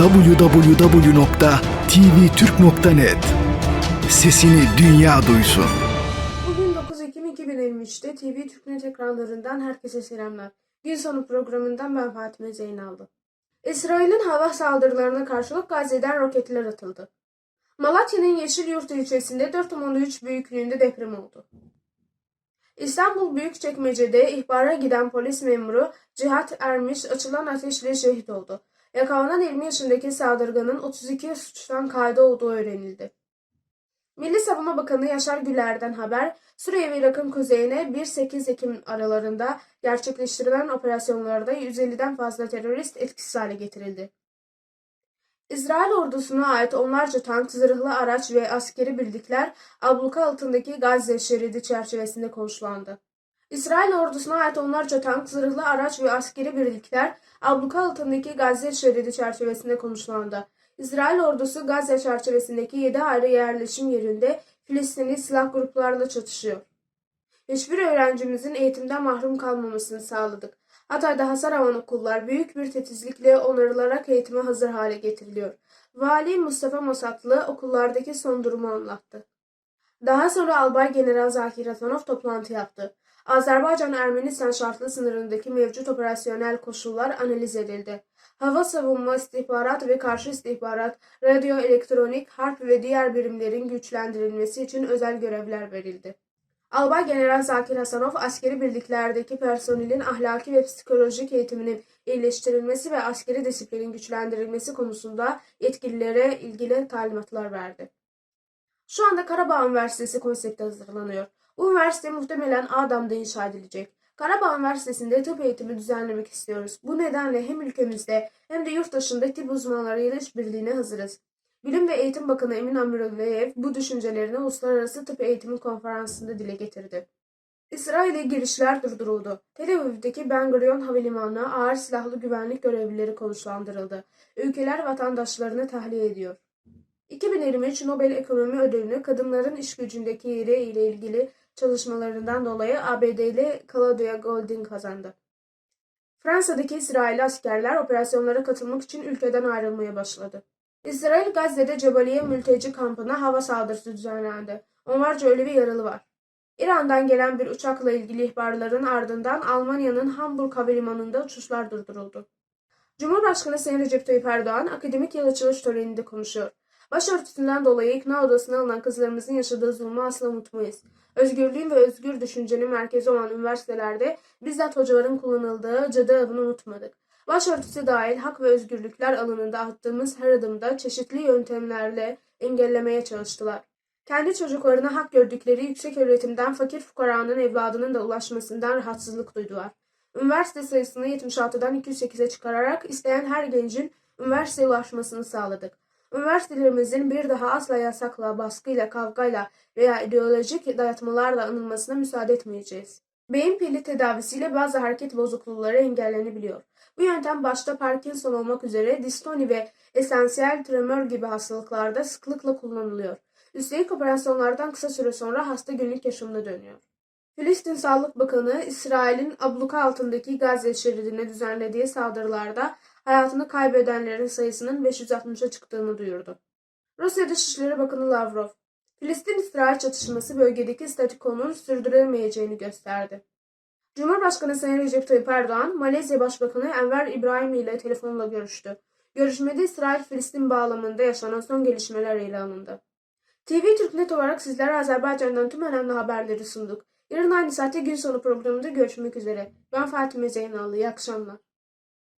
www.tvturk.net Sesini dünya duysun. Bugün 9 Ekim 2023'te TV Türknet ekranlarından herkese selamlar. Gün sonu programından ben Fatime Zeynallı. İsrail'in hava saldırılarına karşılık Gazze'den roketler atıldı. Malatya'nın Yeşilyurt ilçesinde 4.3 büyüklüğünde deprem oldu. İstanbul Büyükçekmece'de ihbara giden polis memuru Cihat Ermiş açılan ateşle şehit oldu. Yakalanan 20 yaşındaki saldırganın 32 suçtan kaydı olduğu öğrenildi. Milli Savunma Bakanı Yaşar Güler'den haber, Suriye ve Irak'ın kuzeyine 1-8 Ekim aralarında gerçekleştirilen operasyonlarda 150'den fazla terörist etkisiz hale getirildi. İsrail ordusuna ait onlarca tank, zırhlı araç ve askeri birlikler abluka altındaki Gazze şeridi çerçevesinde konuşlandı. İsrail ordusuna ait onlarca tank, zırhlı araç ve askeri birlikler abluka altındaki Gazze şeridi çerçevesinde konuşlandı. İsrail ordusu Gazze çerçevesindeki 7 ayrı yerleşim yerinde Filistinli silah gruplarla çatışıyor. Hiçbir öğrencimizin eğitimden mahrum kalmamasını sağladık. Hatay'da hasar alan okullar büyük bir titizlikle onarılarak eğitime hazır hale getiriliyor. Vali Mustafa Mosatlı okullardaki son durumu anlattı. Daha sonra Albay General Zakir Hasanov toplantı yaptı. Azerbaycan-Ermenistan şartlı sınırındaki mevcut operasyonel koşullar analiz edildi. Hava savunma, istihbarat ve karşı istihbarat, radyo, elektronik, harp ve diğer birimlerin güçlendirilmesi için özel görevler verildi. Albay General Zakir Hasanov, askeri birliklerdeki personelin ahlaki ve psikolojik eğitiminin iyileştirilmesi ve askeri disiplinin güçlendirilmesi konusunda yetkililere ilgili talimatlar verdi. Şu anda Karabağ Üniversitesi konsepti hazırlanıyor. Bu üniversite muhtemelen Adam'da inşa edilecek. Karabağ Üniversitesi'nde tıp eğitimi düzenlemek istiyoruz. Bu nedenle hem ülkemizde hem de yurt dışında tıp uzmanlarıyla işbirliğine hazırız. Bilim ve Eğitim Bakanı Emin Amirovayev bu düşüncelerini Uluslararası Tıp Eğitimi Konferansı'nda dile getirdi. İsrail'e girişler durduruldu. Tel Aviv'deki Ben Gurion Havalimanı'na ağır silahlı güvenlik görevlileri konuşlandırıldı. Ülkeler vatandaşlarını tahliye ediyor. 2023 Nobel Ekonomi Ödülünü kadınların iş gücündeki yeri ile ilgili çalışmalarından dolayı ABD'li Claudia Goldin kazandı. Fransa'daki İsrailli askerler operasyonlara katılmak için ülkeden ayrılmaya başladı. İsrail Gazze'de Cebaliye mülteci kampına hava saldırısı düzenlendi. Onlarca ölü ve yaralı var. İran'dan gelen bir uçakla ilgili ihbarların ardından Almanya'nın Hamburg Havalimanı'nda uçuşlar durduruldu. Cumhurbaşkanı Sayın Recep Tayyip Erdoğan akademik yıl açılış töreninde konuşuyor. Başörtüsünden dolayı ikna odasına alınan kızlarımızın yaşadığı zulmü asla unutmayız. Özgürlüğün ve özgür düşüncenin merkezi olan üniversitelerde bizzat hocaların kullanıldığı cadı avını unutmadık. Başörtüsü dahil hak ve özgürlükler alanında attığımız her adımda çeşitli yöntemlerle engellemeye çalıştılar. Kendi çocuklarına hak gördükleri yüksek öğretimden fakir fukaranın evladının da ulaşmasından rahatsızlık duydular. Üniversite sayısını 76'dan 208'e çıkararak isteyen her gencin üniversiteye ulaşmasını sağladık. Üniversitelerimizin bir daha asla yasakla, baskıyla, kavgayla veya ideolojik dayatmalarla anılmasına müsaade etmeyeceğiz. Beyin pili tedavisiyle bazı hareket bozuklukları engellenebiliyor. Bu yöntem başta Parkinson olmak üzere distoni ve esansiyel tremör gibi hastalıklarda sıklıkla kullanılıyor. Üstelik operasyonlardan kısa süre sonra hasta günlük yaşamına dönüyor. Filistin Sağlık Bakanı, İsrail'in abluka altındaki Gazze şeridine düzenlediği saldırılarda hayatını kaybedenlerin sayısının 560'a çıktığını duyurdu. Rusya Dışişleri Bakanı Lavrov, Filistin-İsrail çatışması bölgedeki statükonun sürdürülemeyeceğini gösterdi. Cumhurbaşkanı Sayın Recep Tayyip Erdoğan, Malezya Başbakanı Enver İbrahim ile telefonla görüştü. Görüşmede İsrail-Filistin bağlamında yaşanan son gelişmeler ele alındı. TV Türknet olarak sizlere Azerbaycan'dan tüm önemli haberleri sunduk. Yarın aynı saatte gün sonu programında görüşmek üzere. Ben Fatime Zeynallı. İyi akşamlar.